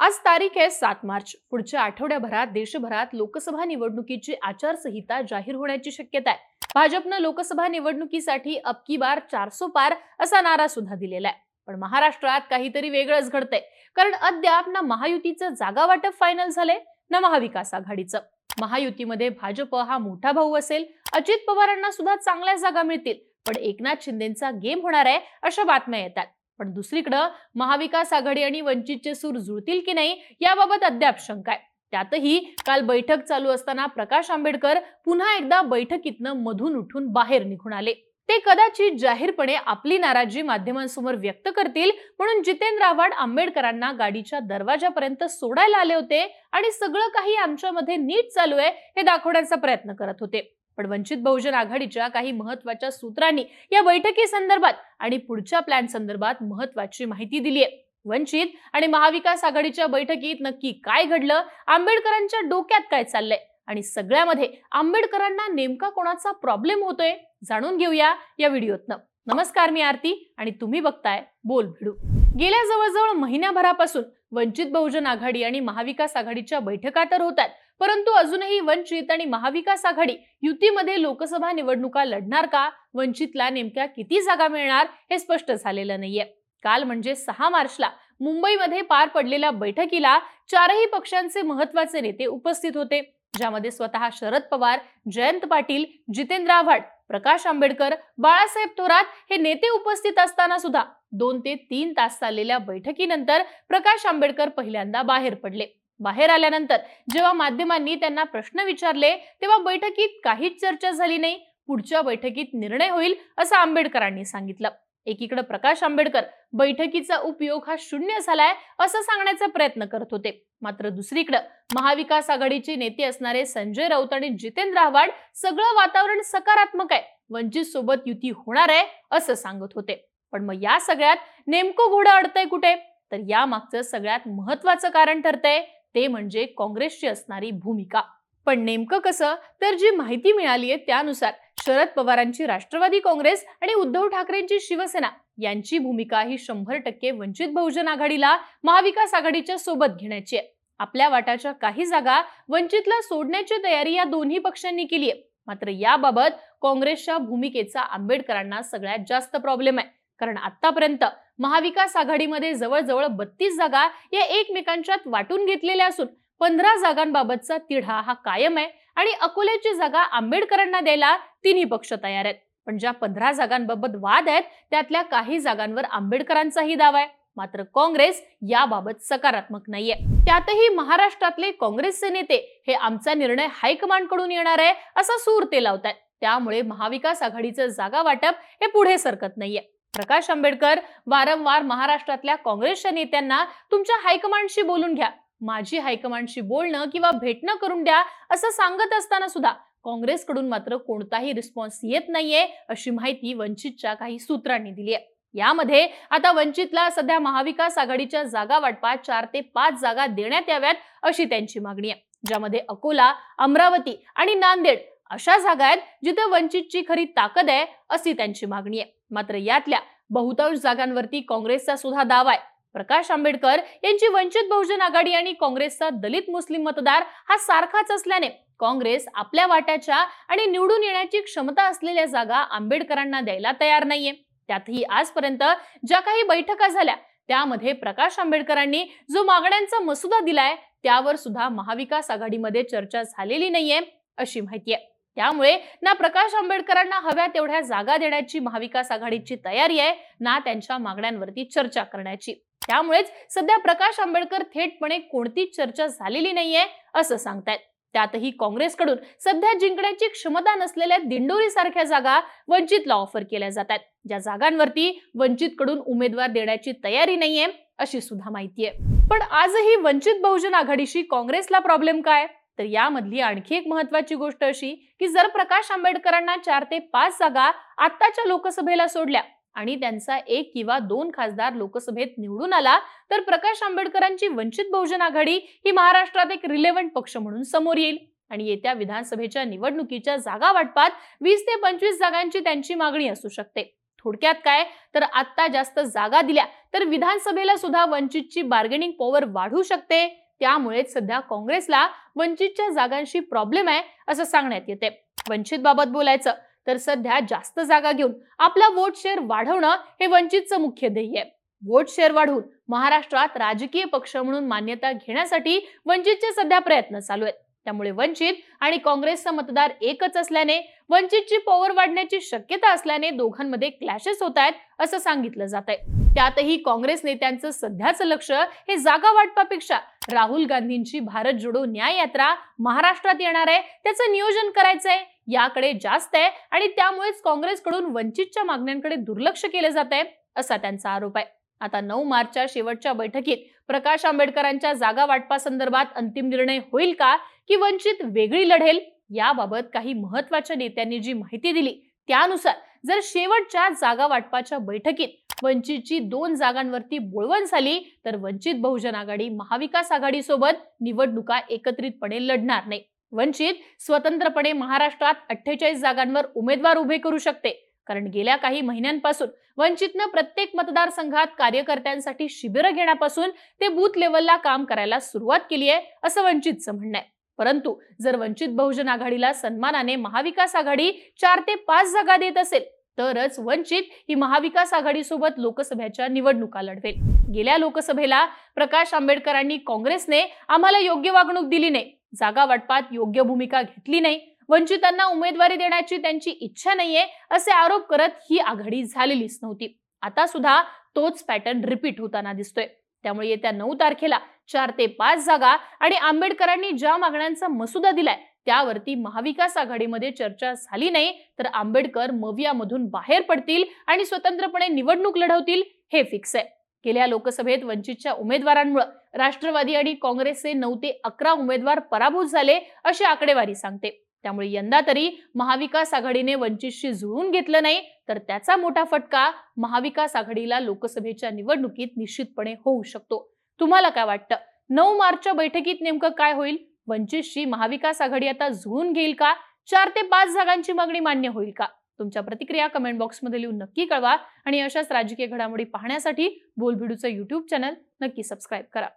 आज तारीख आहे सात मार्च. पुढच्या आठवड्याभरात देशभरात लोकसभा निवडणुकीची आचारसंहिता जाहीर होण्याची शक्यता आहे. भाजपनं लोकसभा निवडणुकीसाठी अबकी बार चारसो पार असा नारा सुद्धा दिलेला आहे. पण महाराष्ट्रात काहीतरी वेगळंच घडतंय. कारण अद्याप ना महायुतीचं जागा वाटप फायनल झालंय ना महाविकास आघाडीचं. महायुतीमध्ये भाजप हा मोठा भाऊ असेल अजित पवारांना सुद्धा चांगल्या जागा मिळतील. पण एकनाथ शिंदेचा गेम होणार आहे अशा बातम्या येतात. पण दुसरीकडं महाविकास आघाडी आणि वंचितचे सूर जुळतील की नाही याबाबत अद्याप शंका आहे. त्यातही काल बैठक चालू असताना प्रकाश आंबेडकर पुन्हा एकदा बैठकीतनं मधून उठून बाहेर निघून आले. ते कदाचित जाहीरपणे आपली नाराजी माध्यमांसमोर व्यक्त करतील म्हणून जितेंद्र आव्हाड आंबेडकरांना गाडीच्या दरवाजापर्यंत सोडायला आले होते आणि सगळं काही आमच्यामध्ये नीट चालू आहे हे दाखवण्याचा प्रयत्न करत होते. पण वंचित बहुजन आघाडीच्या काही महत्त्वाच्या सूत्रांनी या बैठकी संदर्भात आणि पुढच्या प्लॅन संदर्भात महत्वाची माहिती दिली आहे वंचित आणि महाविकास आघाडीच्या बैठकीत नक्की काय घडलं? आंबेडकरांच्या डोक्यात काय चाललंय? आणि सगळ्यामध्ये आंबेडकरांना नेमका कोणाचा प्रॉब्लेम होतोय? जाणून घेऊया या व्हिडिओतनं. नमस्कार मी आरती आणि तुम्ही बघताय बोल भिडू. गेल्या जवळजवळ महिन्याभरापासून वंचित बहुजन आघाडी आणि महाविकास आघाडीच्या बैठका तर होतात परंतु अजूनही वंचित आणि महाविकास आघाडी युतीमध्ये लोकसभा निवडणुका लढणार का? वंचितला नेमक्या किती जागा मिळणार? हे स्पष्ट झालेलं नाहीये. काल म्हणजे सहा मार्चला मुंबईमध्ये पार पडलेल्या बैठकीला चारही पक्षांचे महत्त्वाचे नेते उपस्थित होते. ज्यामध्ये स्वतः शरद पवार जयंत पाटील जितेंद्र आव्हाड प्रकाश आंबेडकर बाळासाहेब थोरात हे नेते उपस्थित असताना सुद्धा दोन ते तीन तास चाललेल्या बैठकीनंतर प्रकाश आंबेडकर पहिल्यांदा बाहेर पडले. बाहेर आल्यानंतर जेव्हा माध्यमांनी त्यांना प्रश्न विचारले तेव्हा बैठकीत काहीच चर्चा झाली नाही. पुढच्या बैठकीत निर्णय होईल असं आंबेडकरांनी सांगितलं. एकीकडे प्रकाश आंबेडकर बैठकीचा उपयोग हा शून्य झालाय असं सांगण्याचा प्रयत्न करत होते. मात्र दुसरीकडे महाविकास आघाडीचे नेते असणारे संजय राऊत आणि जितेंद्र आव्हाड सगळं वातावरण सकारात्मक आहे. वंचित सोबत युती होणार आहे असं सांगत होते. पण मग या सगळ्यात नेमकं घोडं अडतंय कुठे? तर या मागचं सगळ्यात महत्वाचं कारण ठरतंय ते म्हणजे काँग्रेसची असणारी भूमिका. पण नेमकं कसं? तर जी माहिती मिळाली आहे त्यानुसार शरद पवारांची राष्ट्रवादी काँग्रेस आणि उद्धव ठाकरेंची शिवसेना यांची भूमिका ही शंभर टक्के वंचित बहुजन आघाडीला महाविकास आघाडीच्या सोबत घेण्याची आहे आपल्या वाटाच्या काही जागा वंचितला सोडण्याची तयारी या दोन्ही पक्षांनी केली आहे मात्र याबाबत काँग्रेसच्या भूमिकेचा आंबेडकरांना सगळ्यात जास्त प्रॉब्लेम आहे. कारण आतापर्यंत महाविकास आघाडीमध्ये जवळजवळ बत्तीस जागा या एकमेकांच्यात वाटून घेतलेल्या असून पंधरा जागांबाबतचा तिढा हा कायम आहे आणि अकोल्याची जागा आंबेडकरांना द्यायला तिन्ही पक्ष तयार आहेत. पण ज्या पंधरा जागांबाबत वाद आहेत त्यातल्या काही जागांवर आंबेडकरांचाही दावा आहे. मात्र काँग्रेस याबाबत सकारात्मक नाहीये. त्यातही महाराष्ट्रातले काँग्रेसचे नेते हे आमचा निर्णय हायकमांडकडून येणार आहे असा सूर ते लावतात त्यामुळे महाविकास आघाडीचं जागा वाटप हे पुढे सरकत नाहीये. प्रकाश आंबेडकर वारंवार महाराष्ट्रातल्या काँग्रेसच्या नेत्यांना तुमच्या हायकमांडशी बोलून घ्या. माझी हायकमांडशी बोलणं किंवा भेटणं करून द्या असं सांगत असताना सुद्धा काँग्रेसकडून मात्र कोणताही रिस्पॉन्स येत नाहीये अशी माहिती वंचितच्या काही सूत्रांनी दिली आहे. यामध्ये आता वंचितला सध्या महाविकास आघाडीच्या जागा वाटपात चार ते पाच जागा देण्यात याव्यात अशी त्यांची मागणी आहे. ज्यामध्ये अकोला अमरावती आणि नांदेड अशा जागा आहेत जिथे वंचितची खरी ताकद आहे अशी त्यांची मागणी आहे. मात्र यातल्या बहुतांश जागांवरती काँग्रेसचा सुद्धा दावा आहे. प्रकाश आंबेडकर यांची वंचित बहुजन आघाडी आणि काँग्रेसचा दलित मुस्लिम मतदार हा सारखाच असल्याने काँग्रेस आपल्या वाट्याच्या आणि निवडून येण्याची क्षमता असलेल्या जागा आंबेडकरांना द्यायला तयार नाहीये. त्यातही आजपर्यंत ज्या काही बैठका झाल्या त्यामध्ये प्रकाश आंबेडकरांनी जो मागण्यांचा मसुदा दिलाय त्यावर सुद्धा महाविकास आघाडीमध्ये चर्चा झालेली नाहीये अशी माहिती आहे. त्यामुळे ना प्रकाश आंबेडकरांना हव्या तेवढ्या जागा देण्याची महाविकास आघाडीची तयारी आहे ना त्यांच्या मागण्यांवरती चर्चा करण्याची. त्यामुळेच सध्या प्रकाश आंबेडकर थेटपणे कोणतीच चर्चा झालेली नाहीये असं सांगतायत. त्यातही काँग्रेसकडून सध्या जिंकण्याची क्षमता नसलेल्या दिंडोरी सारख्या जागा वंचितला ऑफर केल्या जात आहेत ज्या जागांवरती वंचितकडून उमेदवार देण्याची तयारी नाहीये अशी सुद्धा माहिती आहे पण आजही वंचित बहुजन आघाडीशी काँग्रेसला प्रॉब्लेम काय? तर यामधली आणखी एक महत्वाची गोष्ट अशी की जर प्रकाश आंबेडकरांना चार ते पाच जागा आत्ताच्या लोकसभेला सोडल्या आणि त्यांचा एक किंवा दोन खासदार लोकसभेत निवडून आला तर प्रकाश आंबेडकरांची वंचित बहुजन आघाडी ही महाराष्ट्रात एक रिलेव्हंट पक्ष म्हणून समोर येईल. आणि येत्या विधानसभेच्या निवडणुकीच्या जागा वाटपात वीस ते पंचवीस जागांची त्यांची मागणी असू शकते. थोडक्यात काय? तर आता जास्त जागा दिल्या तर विधानसभेला सुद्धा वंचितची बार्गेनिंग पॉवर वाढू शकते. त्यामुळेच सध्या काँग्रेसला वंचितच्या जागांशी प्रॉब्लेम आहे असं सांगण्यात येते वंचित बाबत बोलायचं तर सध्या जास्त जागा घेऊन आपला वोट शेअर वाढवणं हे वंचितचं मुख्य ध्येय आहे. वोट शेअर वाढवून महाराष्ट्रात राजकीय पक्ष म्हणून मान्यता घेण्यासाठी वंचितचे सध्या प्रयत्न चालू आहेत. त्यामुळे वंचित आणि काँग्रेसचा मतदार एकच असल्याने वंचितची पॉवर वाढण्याची शक्यता असल्याने दोघांमध्ये क्लॅशेस होत आहेत असं सांगितलं जात आहे त्यातही काँग्रेस नेत्यांचं सध्याचं लक्ष हे जागा वाटपापेक्षा राहुल गांधींची भारत जोडो न्याय यात्रा महाराष्ट्रात येणार आहे. त्याचं नियोजन करायचंय. याकडे जास्त आहे आणि त्यामुळेच काँग्रेसकडून वंचितच्या मागण्यांकडे दुर्लक्ष केलं जात आहे असा त्यांचा आरोप आहे. आता नऊ मार्चच्या शेवटच्या बैठकीत प्रकाश आंबेडकरांच्या जागा वाटपासंदर्भात अंतिम निर्णय होईल का? की वंचित वेगळी लढेल? याबाबत काही महत्त्वाच्या नेत्यांनी जी माहिती दिली त्यानुसार जर शेवटच्या जागा वाटपाच्या बैठकीत वंचितची दोन जागांवरती बोळवण झाली तर वंचित बहुजन आघाडी महाविकास आघाडीसोबत निवडणुका एकत्रितपणे लढणार नाही. वंचित स्वतंत्रपणे महाराष्ट्रात अठ्ठेचाळीस जागांवर उमेदवार उभे करू शकते. कारण गेल्या काही महिन्यांपासून वंचितनं प्रत्येक मतदारसंघात कार्यकर्त्यांसाठी शिबिरं घेण्यापासून ते बूथ लेवलला काम करायला सुरुवात केली आहे असं वंचितचं म्हणणं आहे. परंतु जर वंचित बहुजन आघाडीला सन्मानाने महाविकास आघाडी चार ते पाच जागा देत असेल तरच वंचित ही महाविकास आघाडीसोबत लोकसभेच्या निवडणुका लढवेल. गेल्या लोकसभेला प्रकाश आंबेडकरांनी काँग्रेसने आम्हाला योग्य वागणूक दिली नाही. जागा वाटपात योग्य भूमिका घेतली नाही. वंचितांना उमेदवारी देण्याची त्यांची इच्छा नाहीये असे आरोप करत ही आघाडी झालेलीच नव्हती. आता सुद्धा तोच पॅटर्न रिपीट होताना दिसतोय. त्यामुळे येत्या नऊ तारखेला चार ते पाच जागा आणि आंबेडकरांनी ज्या मागण्यांचा मसुदा दिलाय त्यावरती महाविकास आघाडीमध्ये चर्चा झाली नाही तर आंबेडकर मवियामधून बाहेर पडतील आणि स्वतंत्रपणे निवडणूक लढवतील हे फिक्स आहे. गेल्या लोकसभेत वंचितच्या उमेदवारांमुळे राष्ट्रवादी आणि काँग्रेसचे नऊ ते अकरा उमेदवार पराभूत झाले अशी आकडेवारी सांगते. त्यामुळे यंदा तरी महाविकास आघाडीने वंचितशी जुळून घेतलं नाही तर त्याचा मोठा फटका महाविकास आघाडीला लोकसभेच्या निवडणुकीत निश्चितपणे होऊ शकतो. तुम्हाला काय वाटतं? नऊ मार्चच्या बैठकीत नेमकं काय होईल? वंचितशी महाविकास आघाडी आता जुळून घेईल का? चार ते पाच जागांची मागणी मान्य होईल का? तुमच्या प्रतिक्रिया कमेंट बॉक्समध्ये लिहून नक्की कळवा आणि अशाच राजकीय घडामोडी पाहण्यासाठी बोलभिडूचं युट्यूब चॅनल नक्की सबस्क्राईब करा.